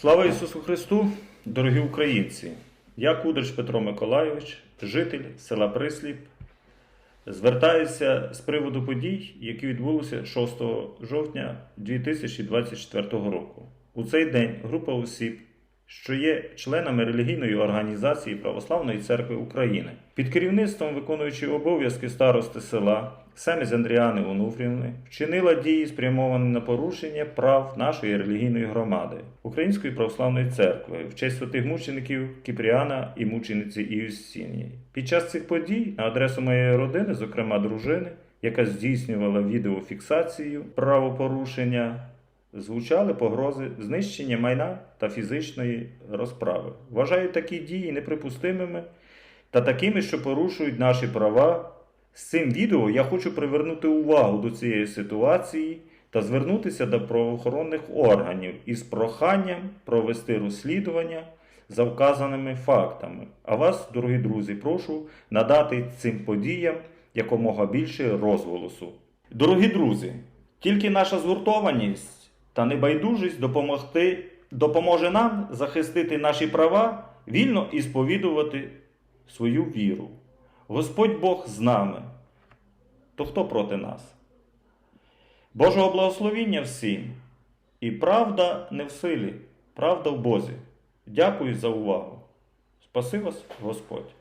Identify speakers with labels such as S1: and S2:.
S1: Слава Ісусу Христу, дорогі українці! Я Кудрич Петро Миколайович, житель села Присліп. Звертаюся з приводу подій, які відбулися 6 жовтня 2024 року. У цей день група осіб, що є членами релігійної організації Православної церкви України, під керівництвом виконуючої обов'язки старости села Семіз Андріани Онуфрівни, вчинила дії, спрямовані на порушення прав нашої релігійної громади Української православної церкви в честь святих мучеників Кіпріана і мучениці Іустінії. Під час цих подій на адресу моєї родини, зокрема дружини, яка здійснювала відеофіксацію правопорушення, звучали погрози знищення майна та фізичної розправи. Вважаю такі дії неприпустимими та такими, що порушують наші права. З цим відео я хочу привернути увагу до цієї ситуації та звернутися до правоохоронних органів із проханням провести розслідування за вказаними фактами. А вас, дорогі друзі, прошу надати цим подіям якомога більше розголосу. Дорогі друзі, тільки наша згуртованість та небайдужість допомогти, допоможе нам захистити наші права, вільно і сповідувати свою віру. Господь Бог з нами. То хто проти нас? Божого благословіння всім. І правда не в силі, правда в Бозі. Дякую за увагу. Спаси вас, Господь.